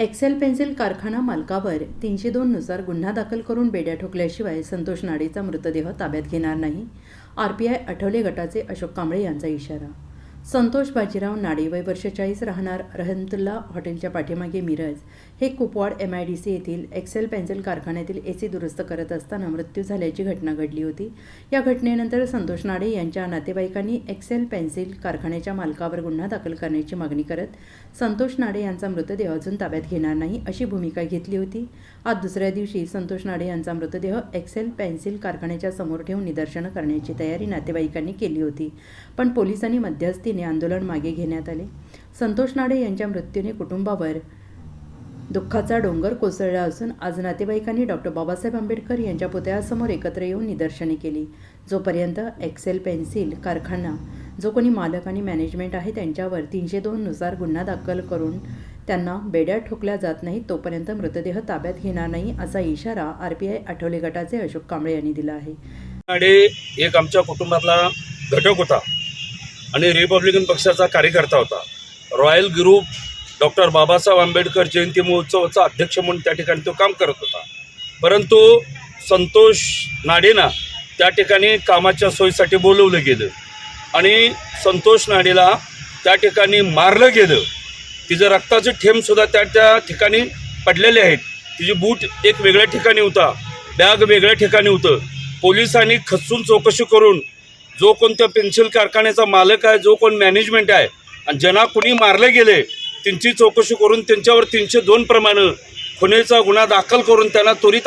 Excel pencil कारखाना मालकावर तीनशे दोननुसार गुन्हा दाखल करून बेड्या ठोकल्याशिवाय संतोष नाडेचा मृतदेह ताब्यात घेणार नाही. आर पी आय आठवले गटाचे अशोक कांबळे यांचा इशारा. संतोष बाजीराव नाडे वय वर्ष चाळीस राहणार रहमतुल्ला हॉटेलच्या पाठीमागे मिरज. हे Kupwad M I D C येथील एक्सेल पेन्सिल कारखान्यातील ए सी दुरुस्त करत असताना मृत्यू झाल्याची घटना घडली होती. या घटनेनंतर संतोष नाडे यांच्या नातेवाईकांनी एक्सेल पेन्सिल कारखान्याच्या मालकावर गुन्हा दाखल करण्याची मागणी करत संतोष नाडे यांचा मृतदेह अजून ताब्यात घेणार नाही अशी भूमिका घेतली होती. आज दुसऱ्या दिवशी संतोष नाडे यांचा मृतदेह एक्सेल पेन्सिल कारखान्याच्या समोर ठेवून निदर्शनं करण्याची तयारी नातेवाईकांनी केली होती. पण पोलिसांनी मध्यस्थी मध्यस्थीने आंदोलन मागे घेण्यात आले. संतोष नाडे यांच्या मृत्यूने कुटुंबावर दुःखाचा डोंगर कोसळला असून आज नातेवाईकांनी डॉक्टर बाबासाहेब आंबेडकर यांच्या पुतळ्यासमोर एकत्र येऊन निदर्शने केली. जोपर्यंत एक्सेल पेन्सिल कारखाना जो कोणी मालक आणि मॅनेजमेंट आहे त्यांच्यावर तीनशे दोननुसार गुन्हा दाखल करून त्यांना बेड्या ठोकल्या जात नाही तोपर्यंत मृतदेह ताब्यात घेणार नाही असा इशारा आर पी आय आठवले गटाचे अशोक कांबळे यांनी दिला आहे. एक आमच्या कुटुंबातला घटक होता. आणि रिपब्लिकन पक्षाचा कार्यकर्ता होता. Royal group doctor Babasaheb Ambedkar जयंती महोत्सवाचा अध्यक्ष म्हणून त्या ठिकाणी तो काम करत होता. परंतु संतोष नाडेना त्या ठिकाणी कामाच्या सोयीसाठी बोलवलं गेलं. आणि संतोष नाडेला त्या ठिकाणी मारलं गेलं. तिचं रक्ताचं ठेंबसुद्धा त्या त्या ठिकाणी पडलेले आहेत. तिची बूट एक वेगळ्या ठिकाणी होता. बॅग वेगळ्या ठिकाणी होतं. पोलिसांनी खचून चौकशी करून जो कोणत्या पेन्सिल कारखान्याचा मालक आहे जो कोण मॅनेजमेंट आहे आणि ज्यांना कुणी मारले गेले त्यांची चौकशी करून त्यांच्यावर तीनशे दोन प्रमाणे खुनेचा गुन्हा दाखल करून त्यांना त्वरित